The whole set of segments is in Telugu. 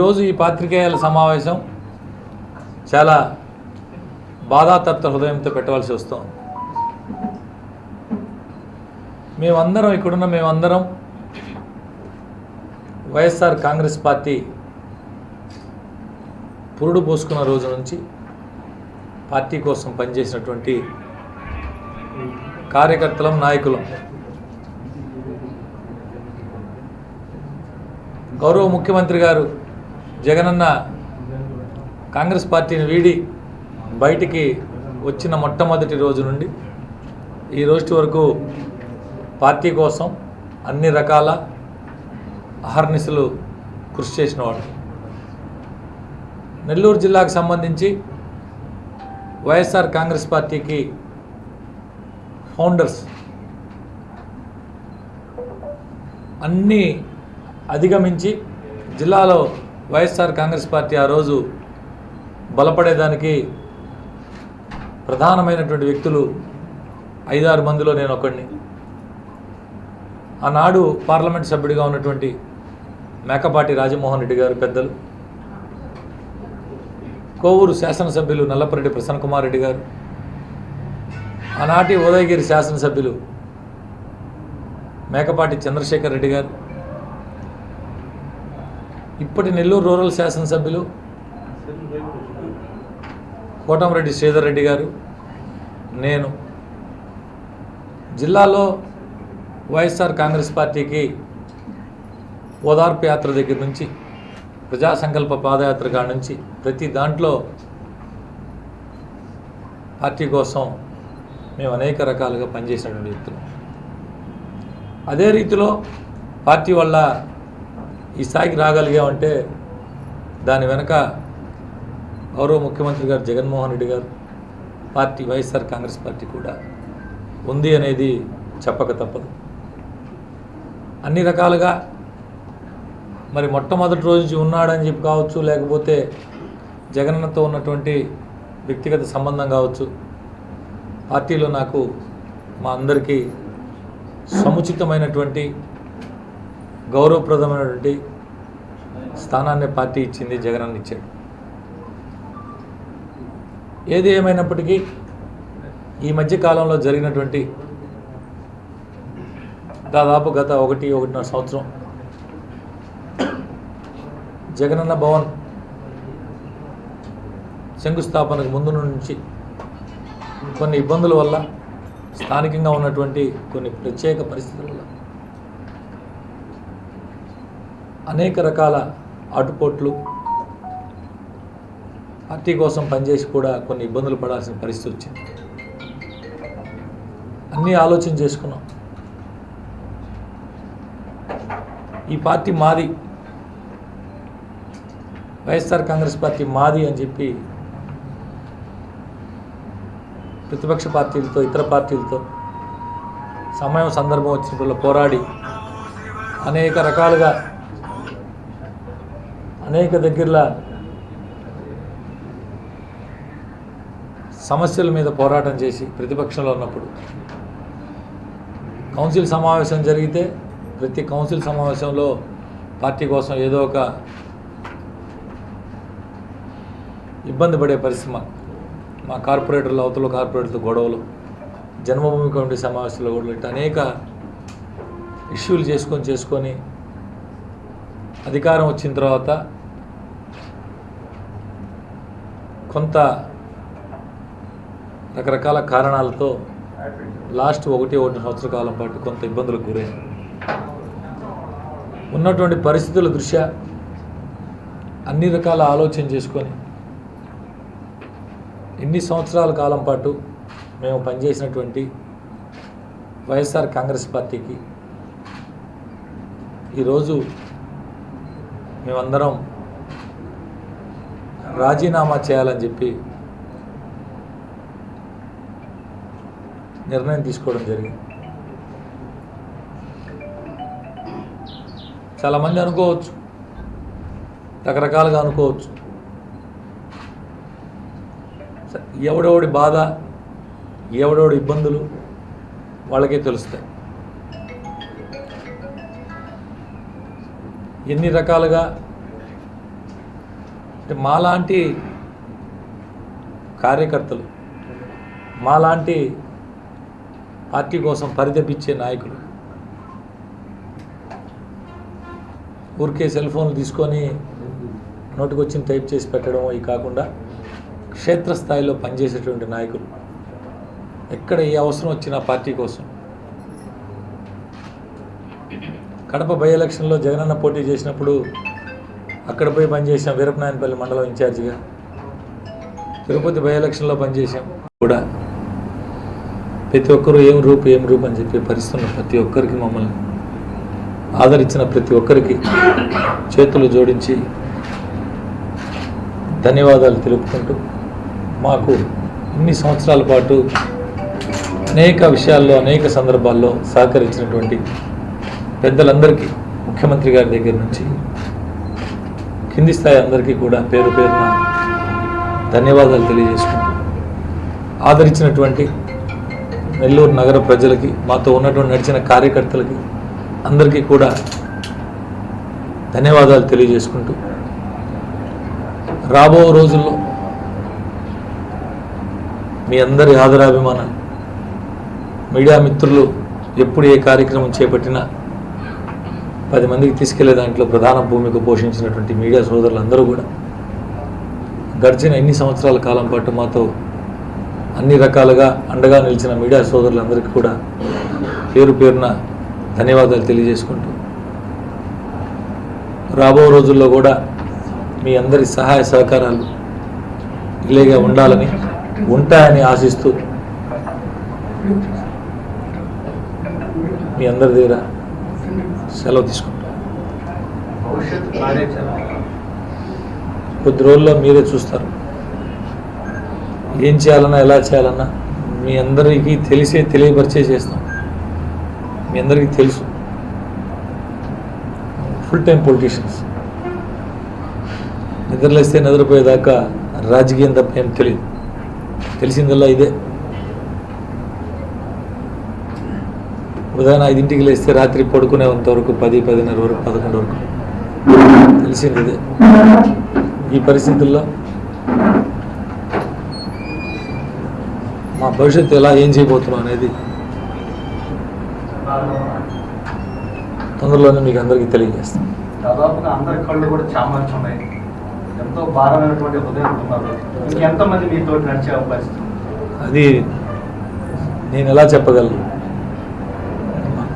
ఈరోజు ఈ పాత్రికేయుల సమావేశం చాలా బాధాతప్త హృదయంతో పెట్టవలసి వస్తుంది. మేమందరం ఇక్కడున్న మేమందరం వైఎస్ఆర్ కాంగ్రెస్ పార్టీ పురుడు పోసుకున్న రోజు నుంచి పార్టీ కోసం పనిచేసినటువంటి కార్యకర్తలం నాయకులం. గౌరవ ముఖ్యమంత్రి గారు జగనన్న కాంగ్రెస్ పార్టీని వీడి బయటికి వచ్చిన మొట్టమొదటి రోజు నుండి ఈ రోజు వరకు పార్టీ కోసం అన్ని రకాల అహర్నిశలు కృషి చేసినవాడు నెల్లూరు జిల్లాకు సంబంధించి వైఎస్ఆర్ కాంగ్రెస్ పార్టీకి ఫౌండర్స్ అన్నీ అధిగమించి జిల్లాలో వైఎస్ఆర్ కాంగ్రెస్ పార్టీ ఆ రోజు బలపడేదానికి ప్రధానమైనటువంటి వ్యక్తులు ఐదారు మందిలో నేను ఒకడిని. ఆనాడు పార్లమెంట్ సభ్యుడిగా ఉన్నటువంటి మేకపాటి రాజమోహన్ రెడ్డి గారు పెద్దలు. కోవూరు శాసనసభ్యులు నల్లపరెడ్డి ప్రసన్న కుమార్ రెడ్డి గారు. ఆనాటి ఉదయగిరి శాసనసభ్యులు మేకపాటి చంద్రశేఖర్ రెడ్డి గారు. ఇప్పటి నెల్లూరు రూరల్ శాసనసభ్యులు కోటమరెడ్డి శ్రీధర్ రెడ్డి గారు నేను. జిల్లాలో వైఎస్ఆర్ కాంగ్రెస్ పార్టీకి ఓదార్పు యాత్ర దగ్గర నుంచి ప్రజా సంకల్ప పాదయాత్ర కాడ నుంచి ప్రతి దాంట్లో పార్టీ కోసం మేము అనేక రకాలుగా పనిచేసినటువంటి వ్యక్తులు. అదే రీతిలో పార్టీ వల్ల ఈ స్థాయికి రాగలిగామంటే దాని వెనక గౌరవ ముఖ్యమంత్రి గారు జగన్మోహన్ రెడ్డి గారు పార్టీ వైఎస్ఆర్ కాంగ్రెస్ పార్టీ కూడా ఉంది అనేది చెప్పక తప్పదు. అన్ని రకాలుగా మరి మొట్టమొదటి రోజు నుంచి ఉన్నాడని చెప్పి కావచ్చు లేకపోతే జగనన్నతో ఉన్నటువంటి వ్యక్తిగత సంబంధం కావచ్చు పార్టీలో నాకు మా అందరికీ సముచితమైనటువంటి గౌరవప్రదమైనటువంటి స్థానాన్ని పార్టీ ఇచ్చింది జగనన్న ఇచ్చాడు. ఏది ఏమైనప్పటికీ ఈ మధ్య కాలంలో జరిగినటువంటి దాదాపు గత ఒకటి ఒకటిన్నర సంవత్సరం జగనన్న భవన్ శంకుస్థాపనకు ముందు నుంచి కొన్ని ఇబ్బందుల వల్ల స్థానికంగా ఉన్నటువంటి కొన్ని ప్రత్యేక పరిస్థితుల వల్ల అనేక రకాల ఆటుపోట్లు పార్టీ కోసం పనిచేసి కూడా కొన్ని ఇబ్బందులు పడాల్సిన పరిస్థితి వచ్చింది. అన్నీ ఆలోచన చేసుకున్నాం. ఈ పార్టీ మాది. వైఎస్ఆర్ కాంగ్రెస్ పార్టీ మాది అని చెప్పి ప్రతిపక్ష పార్టీలతో ఇతర పార్టీలతో సమయం సందర్భం వచ్చినప్పుడు పోరాడి అనేక రకాలుగా అనేక దగ్గరలో సమస్యల మీద పోరాటం చేసి ప్రతిపక్షంలో ఉన్నప్పుడు. కౌన్సిల్ సమావేశం జరిగితే ప్రతి కౌన్సిల్ సమావేశంలో పార్టీ కోసం ఏదో ఒక ఇబ్బంది పడే పరిస్థితి మాకు. మా కార్పొరేటర్లు అవతల కార్పొరేటర్లతో గొడవలు జన్మభూమి కమిటీ సమావేశంలో కూడా ఇట్లా అనేక ఇష్యూలు చేసుకొని చేసుకొని అధికారం వచ్చిన తర్వాత కొంత రకరకాల కారణాలతో లాస్ట్ ఒకటి ఒకటి సంవత్సర కాలం పాటు కొంత ఇబ్బందులకు గురైంది. ఉన్నటువంటి పరిస్థితుల దృష్ట్యా అన్ని రకాల ఆలోచన చేసుకొని ఎన్ని సంవత్సరాల కాలం పాటు మేము పనిచేసినటువంటి వైఎస్ఆర్ కాంగ్రెస్ పార్టీకి ఈరోజు మేమందరం రాజీనామా చేయాలని చెప్పి నిర్ణయం తీసుకోవడం జరిగింది. చాలామంది అనుకోవచ్చు. రకరకాలుగా అనుకోవచ్చు. ఎవడెవడి బాధ ఎవడెవడి ఇబ్బందులు వాళ్ళకే తెలుస్తాయి. ఎన్ని రకాలుగా అంటే మాలాంటి కార్యకర్తలు మాలాంటి పార్టీ కోసం పరితపించే నాయకులు ఊరికే సెల్ ఫోన్లు తీసుకొని నోటికొచ్చిన టైప్ చేసి పెట్టడం అవి కాకుండా క్షేత్రస్థాయిలో పనిచేసేటువంటి నాయకులు. ఎక్కడ ఏ అవసరం వచ్చినా పార్టీ కోసం. కడప బై ఎలక్షన్లో జగనన్న పోటీ చేసినప్పుడు అక్కడ పోయి పనిచేసాం వీరపనాయనపల్లి మండలం ఇన్ఛార్జిగా. తిరుపతి బై ఎలక్షన్లో పనిచేసాం కూడా ప్రతి ఒక్కరూ ఏం రూపు ఏం రూపు అని చెప్పి పరిస్తున్న ప్రతి ఒక్కరికి మమ్మల్ని ఆదరించిన ప్రతి ఒక్కరికి చేతులు జోడించి ధన్యవాదాలు తెలుపుకుంటూ మాకు ఇన్ని సంవత్సరాల పాటు అనేక విషయాల్లో అనేక సందర్భాల్లో సహకరించినటువంటి పెద్దలందరికీ ముఖ్యమంత్రి గారి దగ్గర నుంచి కింది స్థాయి అందరికీ కూడా పేరు పేరున ధన్యవాదాలు తెలియజేసుకుంటూ ఆదరించినటువంటి నెల్లూరు నగర ప్రజలకి మాతో ఉన్నటువంటి నడిచిన కార్యకర్తలకి అందరికీ కూడా ధన్యవాదాలు తెలియజేసుకుంటూ రాబో రోజుల్లో మీ అందరి ఆదరాభిమానాలు మీడియా మిత్రులు ఎప్పుడు ఏ కార్యక్రమం చేపట్టినా పది మందికి తీసుకెళ్ళే దాంట్లో ప్రధాన భూమిక పోషించినటువంటి మీడియా సోదరులందరూ కూడా గడిచిన ఎన్ని సంవత్సరాల కాలం పాటు మాతో అన్ని రకాలుగా అండగా నిలిచిన మీడియా సోదరులందరికీ కూడా పేరు పేరున ధన్యవాదాలు తెలియజేసుకుంటూ రాబో రోజుల్లో కూడా మీ అందరి సహాయ సహకారాలు ఇలాగే ఉండాలని ఉంటాయని ఆశిస్తూ మీ అందరి దగ్గర సెలవు తీసుకుంటాం. భవిష్యత్ కార్యాచరణ. కొద్ది రోజుల్లో మీరే చూస్తారు. ఏం చేయాలన్నా ఎలా చేయాలన్నా మీ అందరికీ తెలిసే తెలియపరిచే చేస్తాం. మీ అందరికీ తెలుసు. ఫుల్ టైం పొలిటీషియన్స్ నిద్రలేస్తే నిద్రపోయేదాకా రాజకీయం తప్ప ఏం తెలియదు. తెలిసిందల్లా ఇదే. ఉదయం ఐదింటికి లేస్తే రాత్రి పడుకునేంత వరకు పది పదిన్నర వరకు పదకొండు వరకు. తెలిసింది ఇదే. ఈ పరిస్థితుల్లో మా భవిష్యత్తు ఎలా ఏం చేయబోతున్నాం అనేది తొందరలోనే మీకు అందరికీ తెలియజేస్తాం. దాదాపుగా అందరి కళ్ళు కూడా చామర్చి ఉన్నాయి ఎంతో భారమైనటువంటి మీతో నడిచే అది నేను ఎలా చెప్పగలను?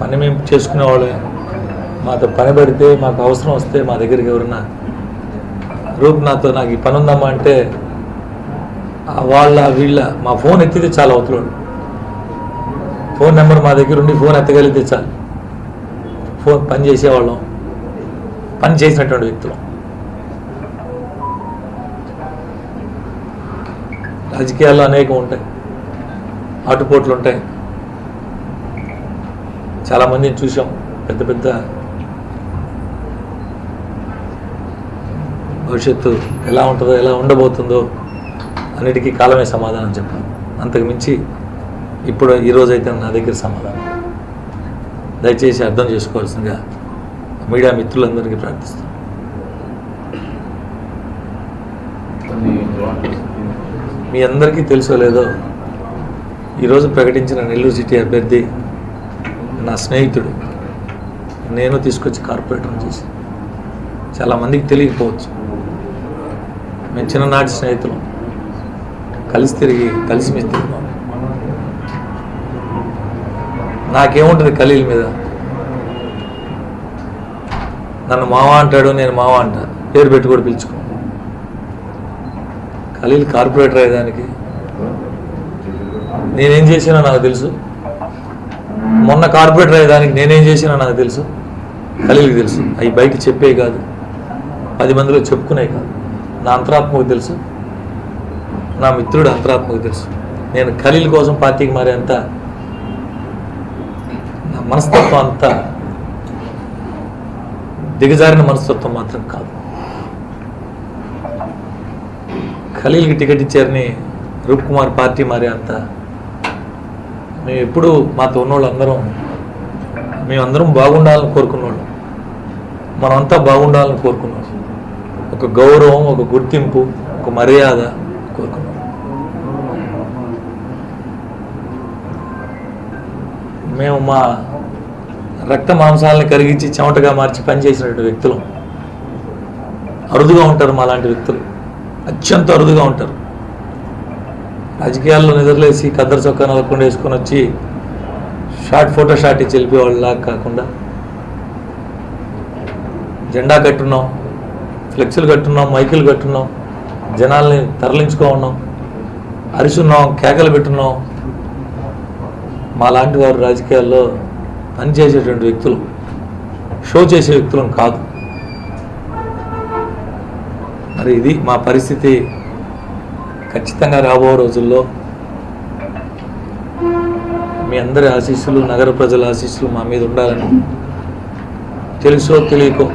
పని మేము చేసుకునేవాళ్ళే. మాతో పని పెడితే మాకు అవసరం వస్తే మా దగ్గరికి ఎవరన్నా రూప్ నాతో నాకు ఈ పని ఉందమ్మా అంటే వాళ్ళ వీళ్ళ మా ఫోన్ ఎత్తితే చాలా అవుతున్నాడు ఫోన్ నెంబర్ మా దగ్గర ఉండి ఫోన్ ఎత్తగలిగితే చాలు. ఫోన్ పని చేసేవాళ్ళం. పని చేసినటువంటి వ్యక్తులు. రాజకీయాల్లో అనేకం ఉంటాయి. ఆటుపోట్లు ఉంటాయి. చాలామందిని చూసాం పెద్ద పెద్ద భవిష్యత్తు ఎలా ఉంటుందో ఎలా ఉండబోతుందో అన్నిటికీ కాలమే సమాధానం చెప్పాలి. అంతకు మించి ఇప్పుడు ఈరోజైతే నా దగ్గర సమాధానం. దయచేసి అర్థం చేసుకోవాల్సిందిగా మీడియా మిత్రులందరికీ ప్రార్థిస్తాను మీ అందరికీ తెలుసో లేదో ఈరోజు ప్రకటించిన నెల్లూరు సిటీ అభ్యర్థి నా స్నేహితుడు. నేను తీసుకొచ్చి కార్పొరేటర్ చేసి చాలామందికి తెలియకపోవచ్చు. మేము చిన్ననాటి స్నేహితులం. కలిసి తిరిగి కలిసి మెలిసి తిరుగుతాం నాకేముంటుంది ఖలీల్ మీద? నన్ను మావ అంటాడు నేను మావ అంటా. పేరు పెట్టి కూడా పిలుచుకో. ఖలీల్ కార్పొరేటర్ అయ్యేదానికి. నేనేం చేసినా నాకు తెలుసు. మొన్న కార్పొరేటర్ అయ్యేదానికి నేనేం చేసినా నాకు తెలుసు. ఖలీల్కి తెలుసు. అవి బయట చెప్పే కాదు. పది మందిలో చెప్పుకునే కాదు. నా అంతరాత్మకు తెలుసు. నా మిత్రుడు అంతరాత్మకు తెలుసు. నేను ఖలీల్ కోసం పార్టీకి మారేంత నా మనస్తత్వం అంతా దిగజారిన మనస్తత్వం మాత్రం కాదు. ఖలీల్కి టికెట్ ఇచ్చారని రూప్ కుమార్ పార్టీ మారే అంత మేము ఎప్పుడు మాతో ఉన్నోళ్ళు అందరం మేమందరం బాగుండాలని కోరుకున్నోళ్ళం. మనమంతా బాగుండాలని కోరుకున్నాం ఒక గౌరవం ఒక గుర్తింపు ఒక మర్యాద కోరుకున్నాం మేము మా రక్త మాంసాలను కరిగించి చెమటగా మార్చి పనిచేసినటువంటి వ్యక్తులు. అరుదుగా ఉంటారు మా లాంటి వ్యక్తులు. అత్యంత అరుదుగా ఉంటారు. రాజకీయాల్లో నిద్రలేసి కద్దరు చొక్కా నలకుండా వేసుకొని వచ్చి షార్ట్ ఫోటో షాట్ ఇచ్చి వెళ్ళిపోయేవాళ్ళలాగా కాకుండా. జెండా కట్టున్నాం ఫ్లెక్సులు కట్టున్నాం మైకులు కట్టున్నాం జనాల్ని తరలించుకో ఉన్నాం అరిచున్నాం కేకలు పెట్టున్నాం. మా లాంటి వారు రాజకీయాల్లో పనిచేసేటువంటి వ్యక్తులు షో చేసే వ్యక్తులం కాదు. మరి ఇది మా పరిస్థితి. ఖచ్చితంగా రాబో రోజుల్లో మీ అందరి ఆశీస్సులు నగర ప్రజల ఆశీస్సులు మా మీద ఉండాలని తెలుసో తెలియకో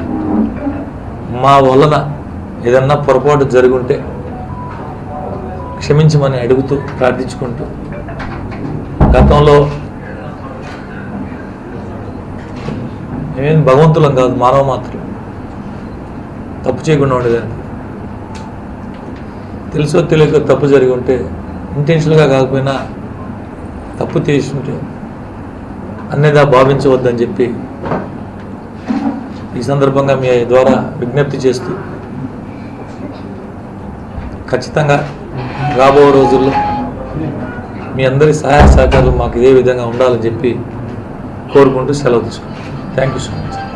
మా వలన ఏదన్నా పొరపాటు జరుగుంటే క్షమించమని అడుగుతూ ప్రార్థించుకుంటూ గతంలో మేమేం భగవంతులం కాదు మానవ మాత్రం తప్పు చేయకుండా ఉండేదాన్ని. తెలుసో తెలియక తప్పు జరిగి ఉంటే ఇంటెన్షన్గా కాకపోయినా తప్పు చేసి ఉంటే అన్నేదా భావించవద్దని చెప్పి ఈ సందర్భంగా మీ ద్వారా విజ్ఞప్తి చేస్తూ ఖచ్చితంగా రాబో రోజుల్లో మీ అందరి సహాయ సహకారాలు మాకు ఇదే విధంగా ఉండాలని చెప్పి కోరుకుంటూ సెలవు తీసుకుంటాం థ్యాంక్ యూ సో మచ్